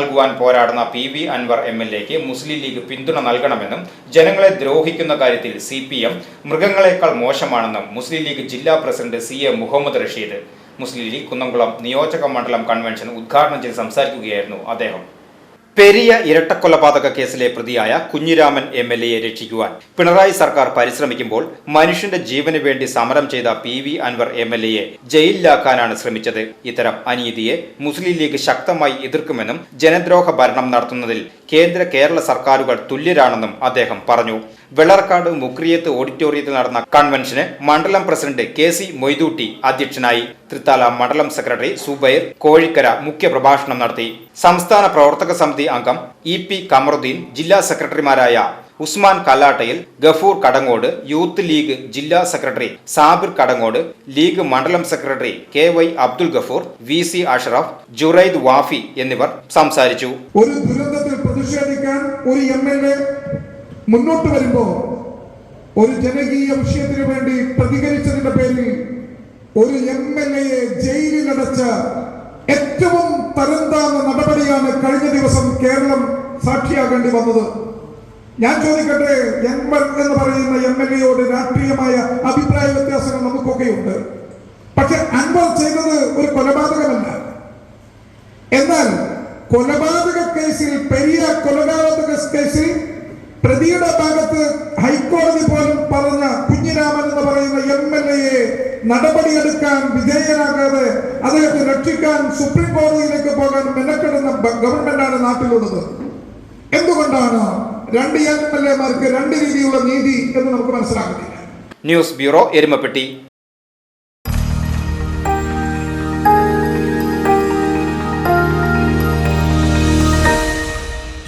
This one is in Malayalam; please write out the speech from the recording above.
നൽകുവാൻ പോരാടുന്ന P V Anwar M L എക്ക് മുസ്ലിം ലീഗ് പിന്തുണ നൽകണമെന്നും ജനങ്ങളെ ദ്രോഹിക്കുന്ന കാര്യത്തിൽ സി പി എം മൃഗങ്ങളെക്കാൾ മോശമാണെന്നും മുസ്ലിം ലീഗ് ജില്ലാ president C A Muhammad Rasheed. Muslim League Kunnamkulam നിയോജക മണ്ഡലം കൺവെൻഷൻ ഉദ്ഘാടനം ചെയ്ത് സംസാരിക്കുകയായിരുന്നു അദ്ദേഹം. പെരിയ ഇരട്ടക്കൊലപാതക കേസിലെ പ്രതിയായ കുഞ്ഞിരാമൻ എം എൽ എയെ രക്ഷിക്കുവാൻ പിണറായി സർക്കാർ പരിശ്രമിക്കുമ്പോൾ മനുഷ്യന്റെ ജീവന് വേണ്ടി സമരം ചെയ്ത P V Anvar M L എയെ ജയിലിലാക്കാനാണ് ശ്രമിച്ചത്. ഇത്തരം അനീതിയെ മുസ്ലിം ലീഗ് ശക്തമായി എതിർക്കുമെന്നും ജനദ്രോഹ ഭരണം നടത്തുന്നതിൽ കേന്ദ്ര കേരള സർക്കാരുകൾ തുല്യരാണെന്നും അദ്ദേഹം പറഞ്ഞു. വെള്ളർക്കാട് മുക്രിയത്ത് ഓഡിറ്റോറിയത്തിൽ നടന്ന കൺവെൻഷന് മണ്ഡലം പ്രസിഡന്റ് കെ സി മൊയ്തൂട്ടി അധ്യക്ഷനായി. തൃത്താല മണ്ഡലം സെക്രട്ടറി സുബൈർ കോഴിക്കര മുഖ്യപ്രഭാഷണം നടത്തി. സംസ്ഥാന പ്രവർത്തക സമിതി അംഗം ഇ പി കമറുദ്ദീൻ ജില്ലാ സെക്രട്ടറിമാരായ ഉസ്മാൻ കല്ലാട്ടയിൽ ഗഫൂർ കടങ്ങോട് യൂത്ത് ലീഗ് ജില്ലാ സെക്രട്ടറി സാബിർ കടങ്ങോട് ലീഗ് മണ്ഡലം secretary K Y Abdul Gafoor V C Ashraf Juraid Wafi എന്നിവർ സംസാരിച്ചു. ഒരു ദുരന്തത്തിൽ പ്രതിഷേധിക്കാൻ ഒരു എം എൽ എ മുന്നോട്ട് വരുമ്പോ ഒരു ജനകീയ വിഷയത്തിന് വേണ്ടി പ്രതികരിച്ചതിന്റെ പേരിൽ ഒരു എം എൽ എയെ ജയിലിലടച്ച ഏറ്റവും തരംതാന്ന നടപടിയാണ് കഴിഞ്ഞ ദിവസം കേരളം സാക്ഷിയാകേണ്ടി വന്നത്. ഞാൻ ചോദിക്കട്ടെ എൻവർ എന്ന് പറയുന്ന എം എൽ എയോട് രാഷ്ട്രീയമായ അഭിപ്രായ വ്യത്യാസങ്ങൾ നമുക്കൊക്കെയുണ്ട്. പക്ഷെ അൻവർ ചെയ്തത് ഒരു എന്നാൽ കൊലപാതക കേസിൽ പെരിയ കൊലപാതക കേസിൽ പ്രതിയുടെ ഭാഗത്ത് ഹൈക്കോടതി പോലും പറഞ്ഞ കുഞ്ഞിരാമൻ എന്ന് പറയുന്ന എം എൽ എയെ നടപടിയെടുക്കാൻ വിധേയനാകാതെ അദ്ദേഹത്തെ രക്ഷിക്കാൻ സുപ്രീം കോടതിയിലേക്ക് പോകാൻ മെനക്കെടുന്ന ഗവൺമെന്റാണ് നാട്ടിലുള്ളത്. എന്തുകൊണ്ടാണ് രണ്ട് എം എൽ എമാർക്ക് രണ്ട് രീതിയിലുള്ള നീതി എന്ന് നമുക്ക് മനസ്സിലാകുന്നില്ല? News bureau Erumapetty.